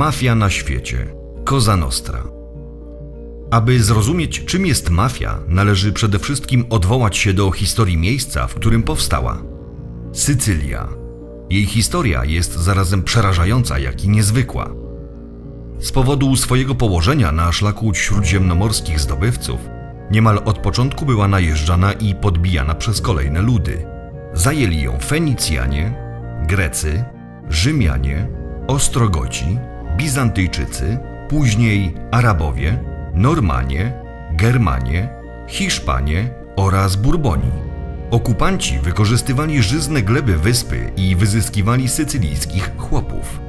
Mafia na świecie. Cosa Nostra. Aby zrozumieć, czym jest mafia, należy przede wszystkim odwołać się do historii miejsca, w którym powstała. Sycylia. Jej historia jest zarazem przerażająca, jak i niezwykła. Z powodu swojego położenia na szlaku śródziemnomorskich zdobywców, niemal od początku była najeżdżana i podbijana przez kolejne ludy. Zajęli ją Fenicjanie, Grecy, Rzymianie, Ostrogoci, Bizantyjczycy, później Arabowie, Normanie, Germanie, Hiszpanie oraz Burboni. Okupanci wykorzystywali żyzne gleby wyspy i wyzyskiwali sycylijskich chłopów.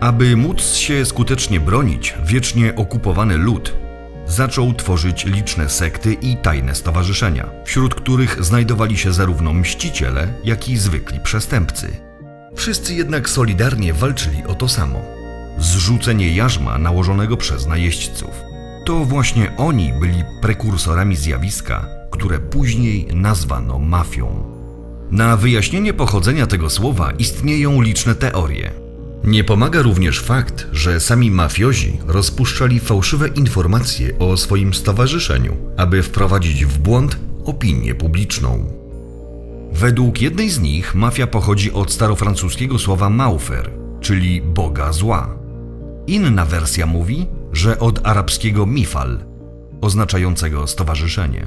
Aby móc się skutecznie bronić, wiecznie okupowany lud zaczął tworzyć liczne sekty i tajne stowarzyszenia, wśród których znajdowali się zarówno mściciele, jak i zwykli przestępcy. Wszyscy jednak solidarnie walczyli o to samo zrzucenie jarzma nałożonego przez najeźdźców. To właśnie oni byli prekursorami zjawiska, które później nazwano mafią. Na wyjaśnienie pochodzenia tego słowa istnieją liczne teorie. Nie pomaga również fakt, że sami mafiozi rozpuszczali fałszywe informacje o swoim stowarzyszeniu, aby wprowadzić w błąd opinię publiczną. Według jednej z nich mafia pochodzi od starofrancuskiego słowa maufer, czyli boga zła. Inna wersja mówi, że od arabskiego mifal, oznaczającego stowarzyszenie.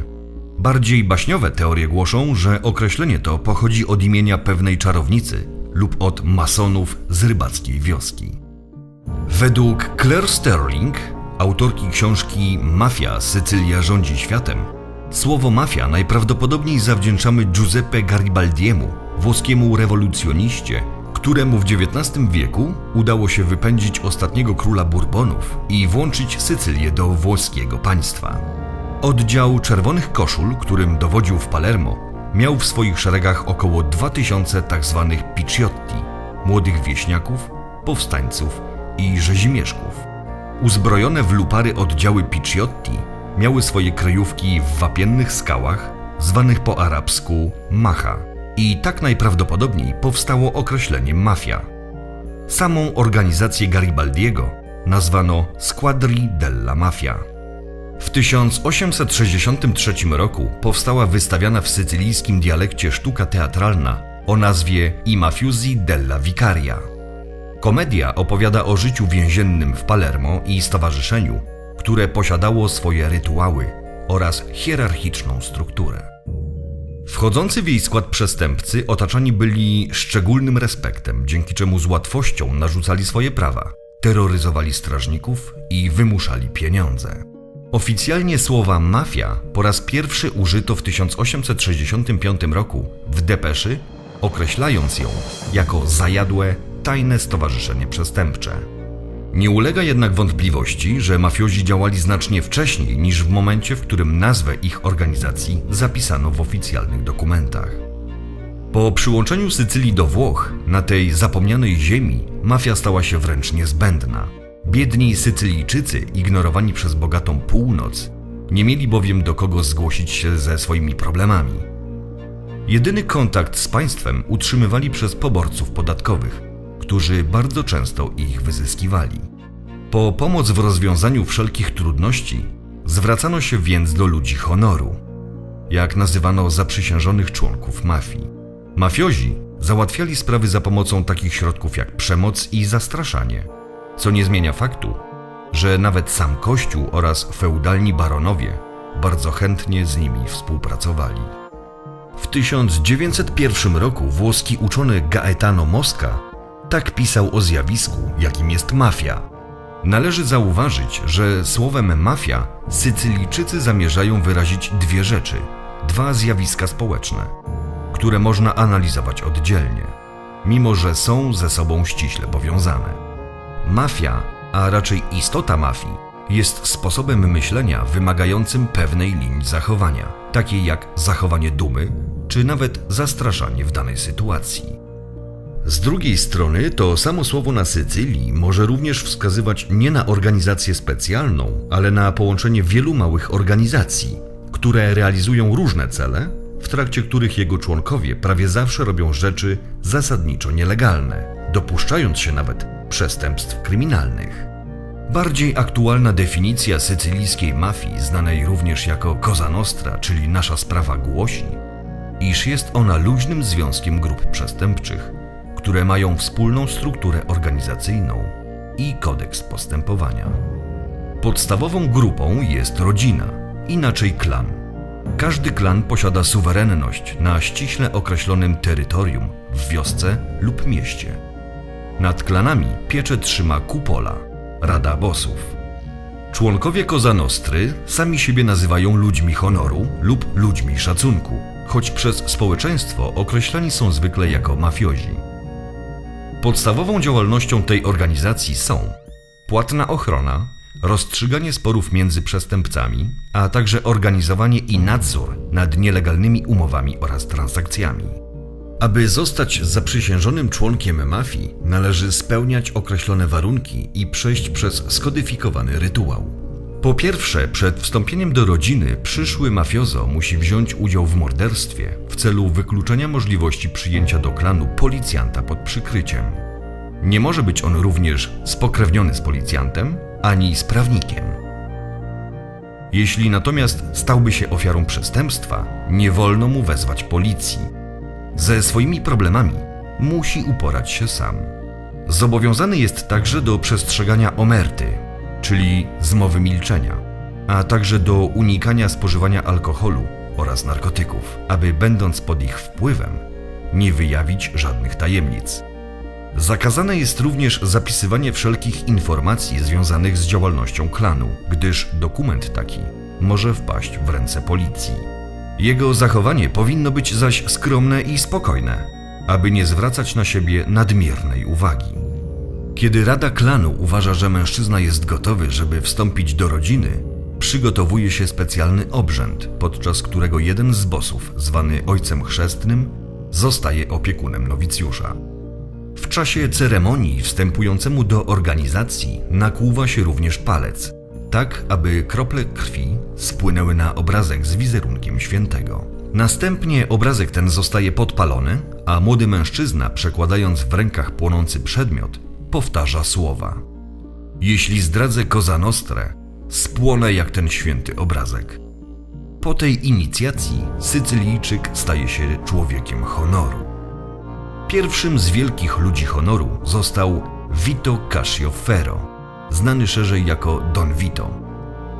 Bardziej baśniowe teorie głoszą, że określenie to pochodzi od imienia pewnej czarownicy lub od masonów z rybackiej wioski. Według Claire Sterling, autorki książki Mafia Sycylia rządzi światem, słowo mafia najprawdopodobniej zawdzięczamy Giuseppe Garibaldiemu, włoskiemu rewolucjoniście, któremu w XIX wieku udało się wypędzić ostatniego króla Bourbonów i włączyć Sycylię do włoskiego państwa. Oddział Czerwonych Koszul, którym dowodził w Palermo, miał w swoich szeregach około 2000 tzw. Tak picciotti, młodych wieśniaków, powstańców i rzezimieszków. Uzbrojone w lupary oddziały picciotti miały swoje kryjówki w wapiennych skałach, zwanych po arabsku macha. I tak najprawdopodobniej powstało określenie mafia. Samą organizację Garibaldiego nazwano Squadri della Mafia. W 1863 roku powstała wystawiana w sycylijskim dialekcie sztuka teatralna o nazwie I Mafiusi della Vicaria. Komedia opowiada o życiu więziennym w Palermo i stowarzyszeniu, które posiadało swoje rytuały oraz hierarchiczną strukturę. Wchodzący w jej skład przestępcy otaczani byli szczególnym respektem, dzięki czemu z łatwością narzucali swoje prawa, terroryzowali strażników i wymuszali pieniądze. Oficjalnie słowa mafia po raz pierwszy użyto w 1865 roku w depeszy, określając ją jako zajadłe, tajne stowarzyszenie przestępcze. Nie ulega jednak wątpliwości, że mafiozi działali znacznie wcześniej niż w momencie, w którym nazwę ich organizacji zapisano w oficjalnych dokumentach. Po przyłączeniu Sycylii do Włoch, na tej zapomnianej ziemi, mafia stała się wręcz niezbędna. Biedni Sycylijczycy, ignorowani przez bogatą północ, nie mieli bowiem do kogo zgłosić się ze swoimi problemami. Jedyny kontakt z państwem utrzymywali przez poborców podatkowych – którzy bardzo często ich wyzyskiwali. Po pomoc w rozwiązaniu wszelkich trudności zwracano się więc do ludzi honoru, jak nazywano zaprzysiężonych członków mafii. Mafiozi załatwiali sprawy za pomocą takich środków jak przemoc i zastraszanie, co nie zmienia faktu, że nawet sam Kościół oraz feudalni baronowie bardzo chętnie z nimi współpracowali. W 1901 roku włoski uczony Gaetano Mosca tak pisał o zjawisku, jakim jest mafia. Należy zauważyć, że słowem mafia Sycylijczycy zamierzają wyrazić dwie rzeczy, dwa zjawiska społeczne, które można analizować oddzielnie, mimo że są ze sobą ściśle powiązane. Mafia, a raczej istota mafii, jest sposobem myślenia wymagającym pewnej linii zachowania, takiej jak zachowanie dumy, czy nawet zastraszanie w danej sytuacji. Z drugiej strony, to samo słowo na Sycylii może również wskazywać nie na organizację specjalną, ale na połączenie wielu małych organizacji, które realizują różne cele, w trakcie których jego członkowie prawie zawsze robią rzeczy zasadniczo nielegalne, dopuszczając się nawet przestępstw kryminalnych. Bardziej aktualna definicja sycylijskiej mafii, znanej również jako Cosa Nostra, czyli nasza sprawa, głosi, iż jest ona luźnym związkiem grup przestępczych, które mają wspólną strukturę organizacyjną i kodeks postępowania. Podstawową grupą jest rodzina, inaczej klan. Każdy klan posiada suwerenność na ściśle określonym terytorium w wiosce lub mieście. Nad klanami pieczę trzyma kupola, Rada Bossów. Członkowie Koza Nostry sami siebie nazywają ludźmi honoru lub ludźmi szacunku, choć przez społeczeństwo określani są zwykle jako mafiozi. Podstawową działalnością tej organizacji są płatna ochrona, rozstrzyganie sporów między przestępcami, a także organizowanie i nadzór nad nielegalnymi umowami oraz transakcjami. Aby zostać zaprzysiężonym członkiem mafii, należy spełniać określone warunki i przejść przez skodyfikowany rytuał. Po pierwsze, przed wstąpieniem do rodziny przyszły mafiozo musi wziąć udział w morderstwie w celu wykluczenia możliwości przyjęcia do klanu policjanta pod przykryciem. Nie może być on również spokrewniony z policjantem ani z prawnikiem. Jeśli natomiast stałby się ofiarą przestępstwa, nie wolno mu wezwać policji. Ze swoimi problemami musi uporać się sam. Zobowiązany jest także do przestrzegania omerty, czyli zmowy milczenia, a także do unikania spożywania alkoholu oraz narkotyków, aby będąc pod ich wpływem, nie wyjawić żadnych tajemnic. Zakazane jest również zapisywanie wszelkich informacji związanych z działalnością klanu, gdyż dokument taki może wpaść w ręce policji. Jego zachowanie powinno być zaś skromne i spokojne, aby nie zwracać na siebie nadmiernej uwagi. Kiedy Rada Klanu uważa, że mężczyzna jest gotowy, żeby wstąpić do rodziny, przygotowuje się specjalny obrzęd, podczas którego jeden z bossów, zwany ojcem chrzestnym, zostaje opiekunem nowicjusza. W czasie ceremonii wstępującemu do organizacji nakłuwa się również palec, tak aby krople krwi spłynęły na obrazek z wizerunkiem świętego. Następnie obrazek ten zostaje podpalony, a młody mężczyzna, przekładając w rękach płonący przedmiot, powtarza słowa: Jeśli zdradzę Koza Nostrę, spłonę jak ten święty obrazek. Po tej inicjacji Sycylijczyk staje się człowiekiem honoru. Pierwszym z wielkich ludzi honoru został Vito Cascioferro, znany szerzej jako Don Vito.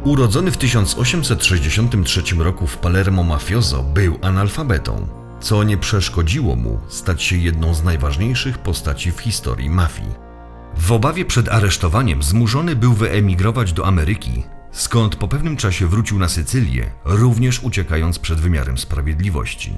Urodzony w 1863 roku w Palermo mafioso, był analfabetą, co nie przeszkodziło mu stać się jedną z najważniejszych postaci w historii mafii. W obawie przed aresztowaniem zmuszony był wyemigrować do Ameryki, skąd po pewnym czasie wrócił na Sycylię, również uciekając przed wymiarem sprawiedliwości.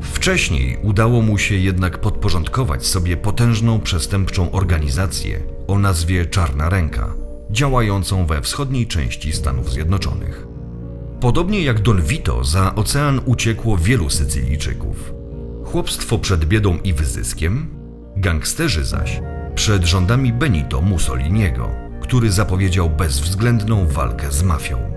Wcześniej udało mu się jednak podporządkować sobie potężną przestępczą organizację o nazwie Czarna Ręka, działającą we wschodniej części Stanów Zjednoczonych. Podobnie jak Don Vito, za ocean uciekło wielu Sycylijczyków. Chłopstwo przed biedą i wyzyskiem, gangsterzy zaś przed rządami Benito Mussoliniego, który zapowiedział bezwzględną walkę z mafią.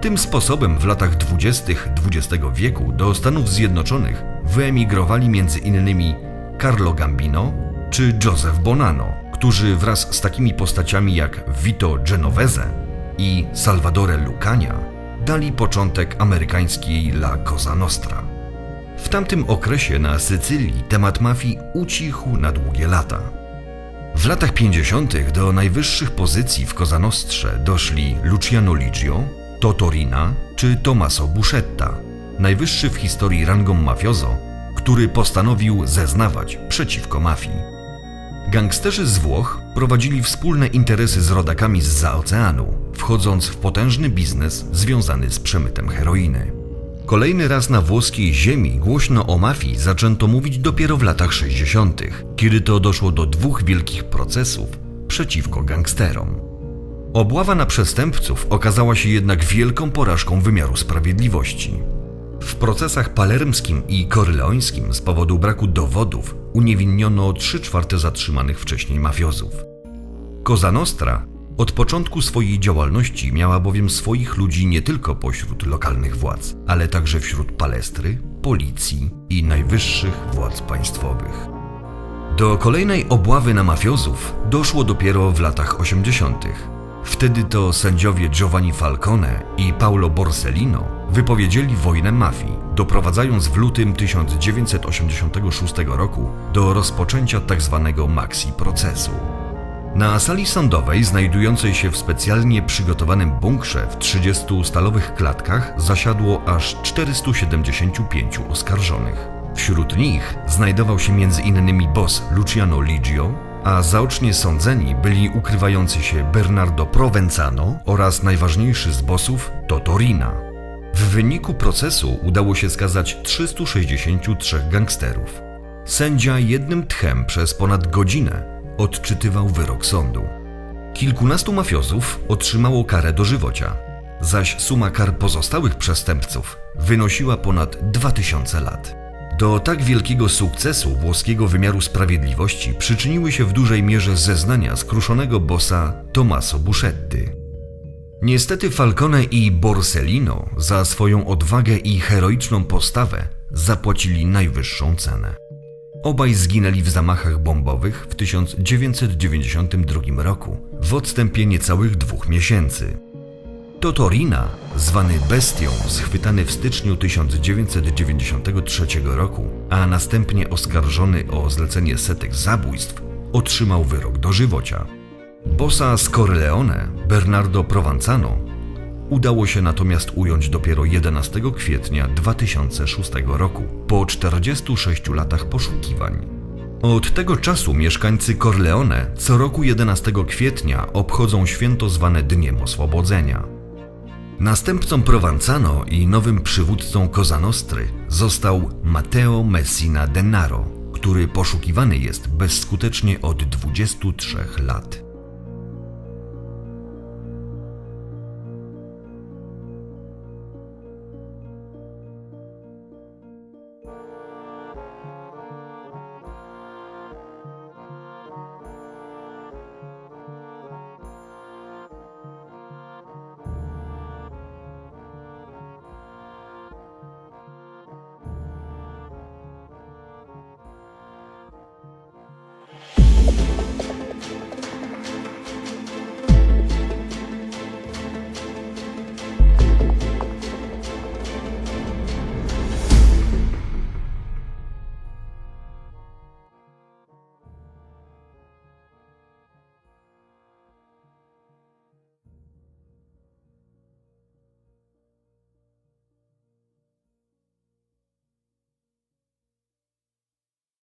Tym sposobem w latach 20. XX wieku do Stanów Zjednoczonych wyemigrowali innymi Carlo Gambino czy Joseph Bonanno, którzy wraz z takimi postaciami jak Vito Genovese i Salvadore Lucania dali początek amerykańskiej La Cosa Nostra. W tamtym okresie na Sycylii temat mafii ucichł na długie lata. W latach 50. do najwyższych pozycji w Cosa Nostrze doszli Luciano Ligio, Totorina czy Tommaso Buscetta, najwyższy w historii rangą mafiozo, który postanowił zeznawać przeciwko mafii. Gangsterzy z Włoch prowadzili wspólne interesy z rodakami z za oceanu, wchodząc w potężny biznes związany z przemytem heroiny. Kolejny raz na włoskiej ziemi głośno o mafii zaczęto mówić dopiero w latach 60., kiedy to doszło do dwóch wielkich procesów przeciwko gangsterom. Obława na przestępców okazała się jednak wielką porażką wymiaru sprawiedliwości. W procesach palermskim i korleońskim z powodu braku dowodów uniewinniono 3 czwarte zatrzymanych wcześniej mafiozów. Cosa Nostra od początku swojej działalności miała bowiem swoich ludzi nie tylko pośród lokalnych władz, ale także wśród palestry, policji i najwyższych władz państwowych. Do kolejnej obławy na mafiozów doszło dopiero w latach 80. Wtedy to sędziowie Giovanni Falcone i Paolo Borsellino wypowiedzieli wojnę mafii, doprowadzając w lutym 1986 roku do rozpoczęcia tzw. maxi procesu. Na sali sądowej, znajdującej się w specjalnie przygotowanym bunkrze w 30 stalowych klatkach, zasiadło aż 475 oskarżonych. Wśród nich znajdował się m.in. boss Luciano Ligio, a zaocznie sądzeni byli ukrywający się Bernardo Provenzano oraz najważniejszy z bossów Totorina. W wyniku procesu udało się skazać 363 gangsterów. Sędzia jednym tchem przez ponad godzinę odczytywał wyrok sądu. Kilkunastu mafiozów otrzymało karę dożywocia, zaś suma kar pozostałych przestępców wynosiła ponad 2000 lat. Do tak wielkiego sukcesu włoskiego wymiaru sprawiedliwości przyczyniły się w dużej mierze zeznania skruszonego bossa Tommaso Buschetti. Niestety Falcone i Borsellino za swoją odwagę i heroiczną postawę zapłacili najwyższą cenę. Obaj zginęli w zamachach bombowych w 1992 roku w odstępie niecałych dwóch miesięcy. Totorina, zwany Bestią, schwytany w styczniu 1993 roku, a następnie oskarżony o zlecenie setek zabójstw, otrzymał wyrok dożywocia. Bossa z Corleone, Bernardo Provenzano, udało się natomiast ująć dopiero 11 kwietnia 2006 roku, po 46 latach poszukiwań. Od tego czasu mieszkańcy Corleone co roku 11 kwietnia obchodzą święto zwane Dniem Oswobodzenia. Następcą Provenzano i nowym przywódcą Cosa Nostry został Matteo Messina Denaro, który poszukiwany jest bezskutecznie od 23 lat.